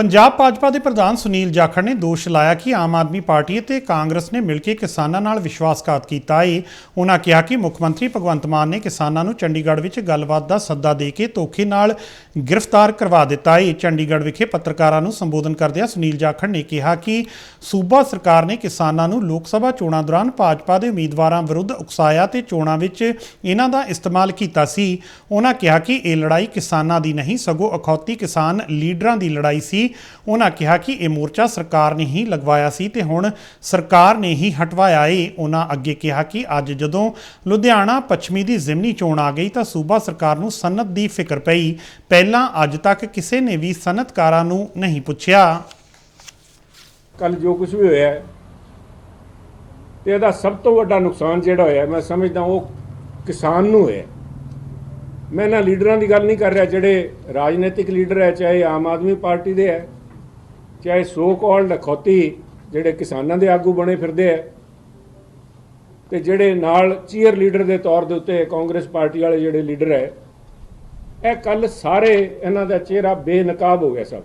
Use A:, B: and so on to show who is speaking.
A: ਪੰਜਾਬ ਭਾਜਪਾ ਦੇ ਪ੍ਰਧਾਨ ਸੁਨੀਲ ਜਾਖੜ ਨੇ ਦੋਸ਼ ਲਾਇਆ ਕਿ ਆਮ ਆਦਮੀ ਪਾਰਟੀ ਅਤੇ ਕਾਂਗਰਸ ਨੇ ਮਿਲ ਕੇ ਕਿਸਾਨਾਂ ਨਾਲ ਵਿਸ਼ਵਾਸਘਾਤ ਕੀਤਾ। ਹੈ ਉਹਨਾਂ ਕਿਹਾ ਕਿ ਮੁੱਖ ਮੰਤਰੀ ਭਗਵੰਤ ਮਾਨ ਨੇ ਕਿਸਾਨਾਂ ਨੂੰ ਚੰਡੀਗੜ੍ਹ ਵਿੱਚ ਗੱਲਬਾਤ ਦਾ ਸੱਦਾ ਦੇ ਕੇ ਧੋਖੇ ਨਾਲ ਗ੍ਰਿਫਤਾਰ ਕਰਵਾ ਦਿੱਤਾ। ਹੈ ਚੰਡੀਗੜ੍ਹ ਵਿਖੇ ਪੱਤਰਕਾਰਾਂ ਨੂੰ ਸੰਬੋਧਨ ਕਰਦਿਆਂ ਸੁਨੀਲ ਜਾਖੜ ਨੇ ਕਿਹਾ ਕਿ ਸੂਬਾ ਸਰਕਾਰ ਨੇ ਕਿਸਾਨਾਂ ਨੂੰ ਲੋਕ ਸਭਾ ਚੋਣਾਂ ਦੌਰਾਨ ਭਾਜਪਾ ਦੇ ਉਮੀਦਵਾਰਾਂ ਵਿਰੁੱਧ ਉਕਸਾਇਆ ਤੇ ਚੋਣਾਂ ਵਿੱਚ ਇਹਨਾਂ ਦਾ ਇਸਤੇਮਾਲ ਕੀਤਾ ਸੀ। ਉਹਨਾਂ ਕਿਹਾ ਕਿ ਇਹ ਲੜਾਈ ਕਿਸਾਨਾਂ ਦੀ ਨਹੀਂ, ਸਗੋਂ ਅਖੌਤੀ ਕਿਸਾਨ ਲੀਡਰਾਂ ਦੀ ਲੜਾਈ ਸੀ। ਉਹਨਾਂ ਕਿਹਾ ਕਿ ਇਹ ਮੋਰਚਾ ਸਰਕਾਰ ਨੇ ਹੀ ਲਗਵਾਇਆ ਸੀ ਤੇ ਹੁਣ ਸਰਕਾਰ ਨੇ ਹੀ ਹਟਵਾਇਆ ਏ। ਉਹਨਾਂ ਅੱਗੇ ਕਿਹਾ ਕਿ ਅੱਜ ਜਦੋਂ ਲੁਧਿਆਣਾ ਪੱਛਮੀ ਦੀ ਜ਼ਿਮਨੀ ਚੋਣ ਆ ਗਈ ਤਾਂ ਸੂਬਾ ਸਰਕਾਰ ਨੂੰ ਸਨਤ ਦੀ ਫਿਕਰ ਪਈ। ਪਹਿਲਾਂ ਅੱਜ ਤੱਕ ਕਿਸੇ ਨੇ ਵੀ ਸਨਤਕਾਰਾਂ ਨੂੰ ਨਹੀਂ ਪੁੱਛਿਆ।
B: ਕੱਲ ਜੋ ਕੁਝ ਵੀ ਹੋਇਆ ਹੈ, ਤੇ ਇਹਦਾ ਸਭ ਤੋਂ ਵੱਡਾ ਨੁਕਸਾਨ ਜਿਹੜਾ ਹੋਇਆ ਮੈਂ ਸਮਝਦਾ ਉਹ ਕਿਸਾਨ ਨੂੰ ਹੋਇਆ। ਮੈਂ ਇਹਨਾਂ ਲੀਡਰਾਂ ਦੀ ਗੱਲ ਨਹੀਂ ਕਰ ਰਿਹਾ, ਜਿਹੜੇ ਰਾਜਨੀਤਿਕ ਲੀਡਰ ਹੈ, ਚਾਹੇ ਆਮ ਆਦਮੀ ਪਾਰਟੀ ਦੇ ਹੈ, ਚਾਹੇ ਸੋ ਕਾਲਡ ਅਖੌਤੀ ਜਿਹੜੇ ਕਿਸਾਨਾਂ ਦੇ ਆਗੂ ਬਣੇ ਫਿਰਦੇ ਹੈ, ਤੇ ਜਿਹੜੇ ਨਾਲ ਚੀਅਰ ਲੀਡਰ ਦੇ ਤੌਰ ਦੇ ਉੱਤੇ ਕਾਂਗਰਸ ਪਾਰਟੀ ਵਾਲੇ ਜਿਹੜੇ ਲੀਡਰ ਹੈ, ਇਹ ਕੱਲ ਸਾਰੇ ਇਹਨਾਂ ਦਾ ਚਿਹਰਾ ਬੇਨਕਾਬ ਹੋ ਗਿਆ ਸਭ।